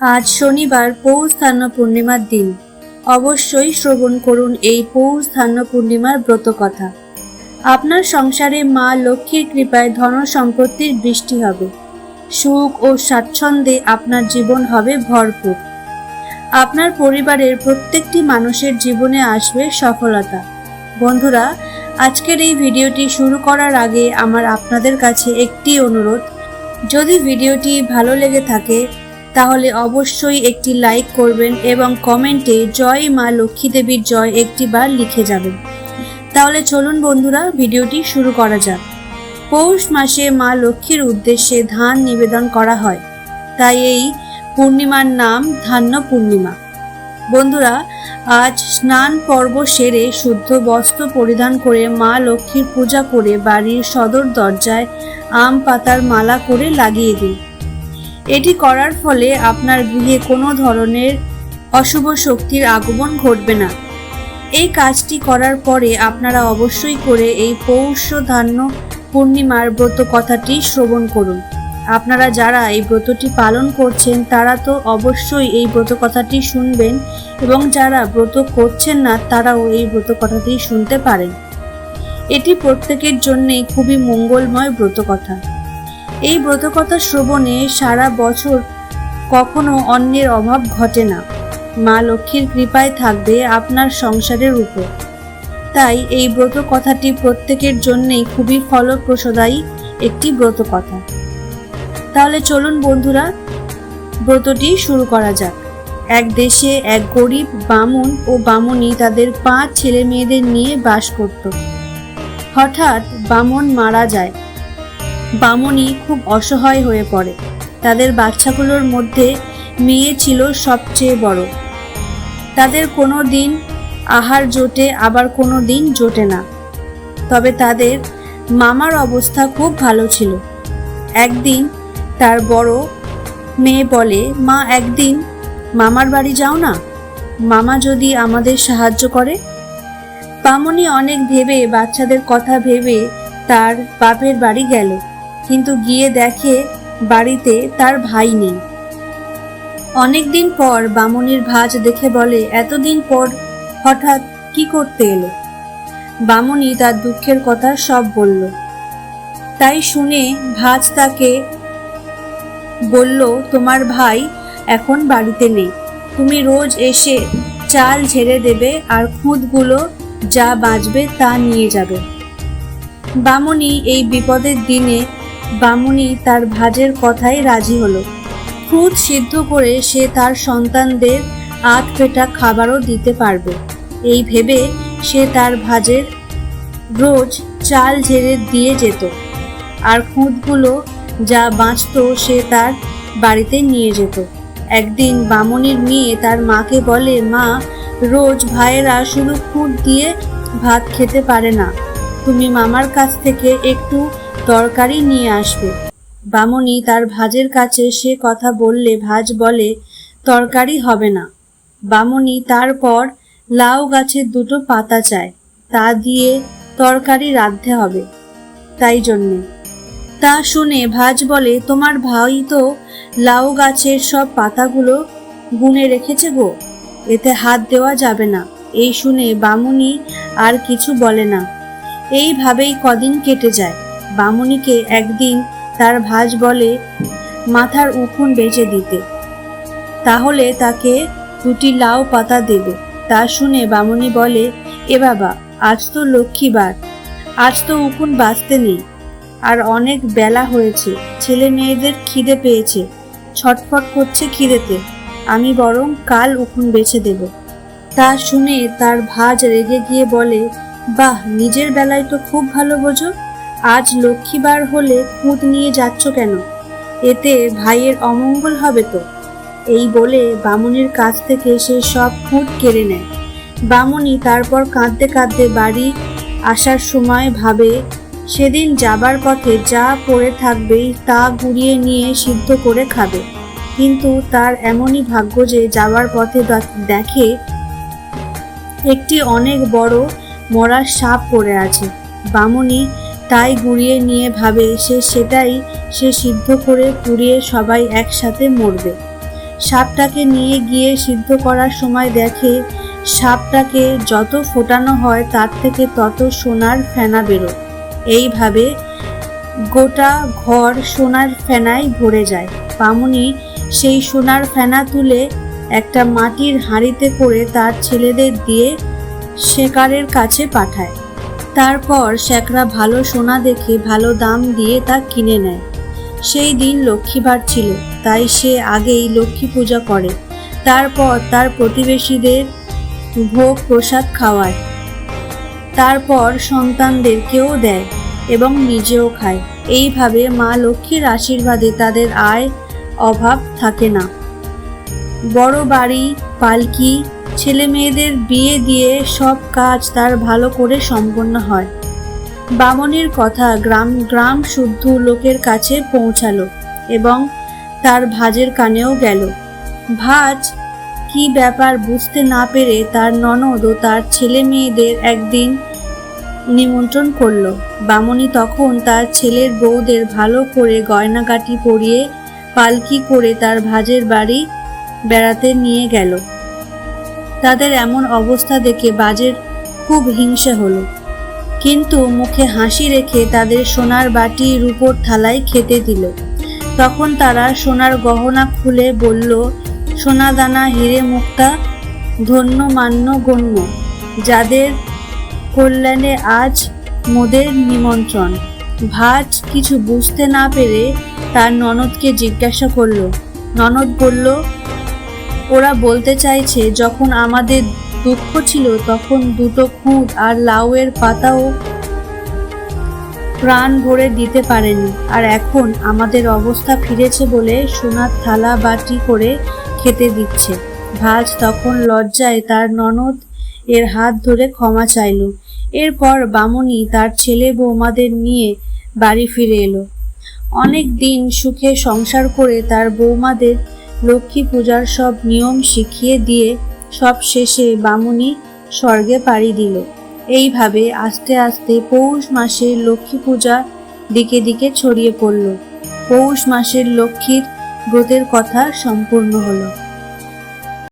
আজ শনিবার পৌষ ধান্য পূর্ণিমার দিন। অবশ্যই শ্রবণ করুন এই পৌষ ধান্য পূর্ণিমার ব্রত কথা আপনার সংসারে মা লক্ষ্মীর কৃপায় ধন সম্পত্তির বৃষ্টি হবে। সুখ ও স্বাচ্ছন্দ্যে আপনার জীবন হবে ভরপুর। আপনার পরিবারের প্রত্যেকটি মানুষের জীবনে আসবে সফলতা। বন্ধুরা, আজকের এই ভিডিওটি শুরু করার আগে আমার আপনাদের কাছে একটি অনুরোধ। যদি ভিডিওটি ভালো লেগে থাকে তাহলে অবশ্যই একটি লাইক করবেন এবং কমেন্টে জয় মা লক্ষ্মী দেবীর জয় একটি বার লিখে যাবেন। তাহলে চলুন বন্ধুরা, ভিডিওটি শুরু করা যাক। পৌষ মাসে মা লক্ষ্মীর উদ্দেশ্যে ধান নিবেদন করা হয়। তাই এই পূর্ণিমার নাম ধান্য পূর্ণিমা। বন্ধুরা, আজ স্নান পর্ব সেরে শুদ্ধ বস্ত্র পরিধান করে মা লক্ষ্মীর পূজা করে বাড়ির সদর দরজায় আম পাতার মালা করে লাগিয়ে দিন। এটি করার ফলে আপনার গৃহে কোনো ধরনের অশুভ শক্তির আগমন ঘটবে না। এই কাজটি করার পরে আপনারা অবশ্যই করে এই পৌষ ধান্য পূর্ণিমার ব্রত কথাটি শ্রবণ করুন। আপনারা যারা এই ব্রতটি পালন করছেন, তারা তো অবশ্যই এই ব্রত কথাটি শুনবেন এবং যারা ব্রত করছেন না, তারাও এই ব্রত কথাটি শুনতে পারেন। এটি প্রত্যেকের জন্যে খুবই মঙ্গলময় ব্রত কথা। এই ব্রতকথা শ্রবণে সারা বছর কখনো অন্যের অভাব ঘটে না। মা লক্ষ্মীর কৃপায় থাকবে আপনার সংসারের উপর। তাই এই ব্রত কথাটি প্রত্যেকের জন্যেই খুবই ফলপ্রসদায়ী একটি ব্রত কথা তাহলে চলুন বন্ধুরা, ব্রতটি শুরু করা যাক। এক দেশে এক গরিব বামুন ও বামুনি তাদের পাঁচ ছেলে মেয়েদের নিয়ে বাস করত। হঠাৎ বামন মারা যায়। বামনি খুব অসহায় হয়ে পড়ে। তাদের বাচ্চাগুলোর মধ্যে মেয়ে ছিল সবচেয়ে বড়। তাদের কোনো দিন আহার জোটে, আবার কোনো দিন জোটে না। তবে তাদের মামার অবস্থা খুব ভালো ছিল। একদিন তার বড় মেয়ে বলে, মা, একদিন মামার বাড়ি যাও না। মামা যদি আমাদের সাহায্য করে। বামনি অনেক ভেবে, বাচ্চাদের কথা ভেবে তার বাপের বাড়ি গেল। কিন্তু গিয়ে দেখে বাড়িতে তার ভাই নেই। অনেকদিন পর বামনির ভাজ দেখে বলে, এতদিন পর হঠাৎ কি করতে এলো? বামনি তার দুঃখের কথা সব বলল। তাই শুনে ভাজ তাকে বলল, তোমার ভাই এখন বাড়িতে নেই। তুমি রোজ এসে চাল ঝেড়ে দেবে আর খুঁতগুলো যা বাঁচবে তা নিয়ে যাবে। বামনি এই বিপদের দিনে বামুনি তার ভাজের কথায় রাজি হলো। খুদ সিদ্ধ করে সে তার সন্তানদের আধ পেটা খাবারও দিতে পারবে। এই ভেবে সে তার ভাজের রোজ চাল ঝেড়ে দিয়ে যেত। আর খুঁতগুলো যা বাঁচত সে তার বাড়িতে নিয়ে যেত। একদিন বামনির মেয়ে তার মাকে বলে, মা, রোজ ভাইয়েরা শুধু খুঁত দিয়ে ভাত খেতে পারে না। তুমি মামার কাছ থেকে একটু তরকারি নিয়ে আসবে। বামনি তার ভাজের কাছে সে কথা বললে ভাজ বলে, তরকারি হবে না। বামনি তারপর লাউ গাছের দুটো পাতা চায়, তা দিয়ে তরকারি রাঁধতে হবে তাই জন্যে। তা শুনে ভাজ বলে, তোমার ভাই তো লাউ গাছের সব পাতাগুলো গুনে রেখেছে গো, এতে হাত দেওয়া যাবে না। এই শুনে বামুনি আর কিছু বলে না। এইভাবেই কদিন কেটে যায়। বামুনিকে একদিন তার ভাজ বলে মাথার উখুন বেঁচে দিতে। তাহলে তাকে দুটি লাউ পাতা দেবে। তা শুনে বামুনি বলে, এ বাবা, আজ তো লক্ষ্মীবার, আজ তো উকুন বাঁচতে নেই। আর অনেক বেলা হয়েছে, ছেলে মেয়েদের খিদে পেয়েছে, ছটফট করছে খিদেতে। আমি বরং কাল উকুন বেছে দেব। তা শুনে তার ভাজ রেগে গিয়ে বলে, বাহ, নিজের বেলায় তো খুব ভালো বোঝো। আজ লক্ষ্মীবার হলে খুঁত নিয়ে যাচ্ছ কেন? এতে ভাইয়ের অমঙ্গল হবে তো। এই বলে বামুনির কাছ থেকে সে সব খুঁত কেড়ে নেয়। বামুনি তারপর কাঁদতে কাঁদতে বাড়ি আসার সময় ভাবে, সেদিন যাবার পথে যা পড়ে থাকবে তা গুড়িয়ে নিয়ে সিদ্ধ করে খাবে। কিন্তু তার এমনই ভাগ্য যে যাবার পথে দেখে একটি অনেক বড় মরার সাপ পড়ে আছে। বামুনি তাই গুড়িয়ে নিয়ে ভাবে, সে সেটাই সে সিদ্ধ করে পুড়িয়ে সবাই একসাথে মরবে। সাপটাকে নিয়ে গিয়ে সিদ্ধ করার সময় দেখে সাপটাকে যত ফোটানো হয় তার থেকে তত সোনার ফেনা বেরোয়। এইভাবে গোটা ঘর সোনার ফেনায় ভরে যায়। বামুনি সেই সোনার ফেনা তুলে একটা মাটির হাঁড়িতে করে তার ছেলেদের দিয়ে শেকারের কাছে পাঠায়। তারপর শেখরা ভালো সোনা দেখে ভালো দাম দিয়ে তা কিনে নেয়। সেই দিন লক্ষ্মীবার ছিল, তাই সে আগেই লক্ষ্মী পূজা করে। তারপর তার প্রতিবেশীদের ভোগ প্রসাদ খাওয়ায়। তারপর সন্তানদেরকেও দেয় এবং নিজেও খায়। এইভাবে মা লক্ষ্মীর আশীর্বাদে তাদের আয় অভাব থাকে না। বড় বাড়ি, পালকি ছেলে মেয়েদের বিয়ে দিয়ে সব কাজ তার ভালো করে সম্পন্ন হয়। বামনের কথা গ্রাম গ্রাম শুদ্ধ লোকের কাছে পৌঁছালো এবং তার ভাজের কানেও গেল। ভাজ কি ব্যাপার বুঝতে না পেরে তার ননদ ও তার ছেলে মেয়েদের একদিন নিমন্ত্রণ করল। বামনি তখন তার ছেলের বউদের ভালো করে গয়নাগাটি পরিয়ে, পালকি করে তার ভাজের বাড়ি বেড়াতে নিয়ে গেল। তাদের এমন অবস্থা দেখে বাজের খুব হিংসা হলো। কিন্তু মুখে হাসি রেখে তাদের সোনার বাটি রূপোর থালায় খেতে দিল। তখন তারা সোনার গহনা খুলে বলল সোনা দানা হিরে মুক্তা, ধন্য, মান্য, গণ্য, যাদের কল্যাণে আজ মোদের নিমন্ত্রণ। ভাজ কিছু বুঝতে না পেরে তার ননদকে জিজ্ঞাসা করল। ননদ বলল ওরা বলতে চাইছে, যখন আমাদের দুঃখ ছিল, তখন দুটো খুঁত আর লাউয়ের পাতাও প্রাণ ভরে দিতে পারেনি। আর এখন আমাদের অবস্থা ফিরেছে বলে সোনার থালা বাটি করে খেতে দিচ্ছে। ভাজ তখন লজ্জায় তার ননদ এর হাত ধরে ক্ষমা চাইল। এরপর বামনি তার ছেলে বৌমাদের নিয়ে বাড়ি ফিরে এলো। অনেক দিন সুখে সংসার করে তার বৌমাদের লক্ষ্মী পূজার সব নিয়ম শিখিয়ে দিয়ে সব শেষে বামুনি স্বর্গে পাড়ি দিল। এইভাবে আস্তে আস্তে পৌষ মাসের লক্ষ্মী পূজা দিকে দিকে ছড়িয়ে পড়ল। পৌষ মাসের লক্ষ্মীর ব্রতের কথা সম্পূর্ণ হলো।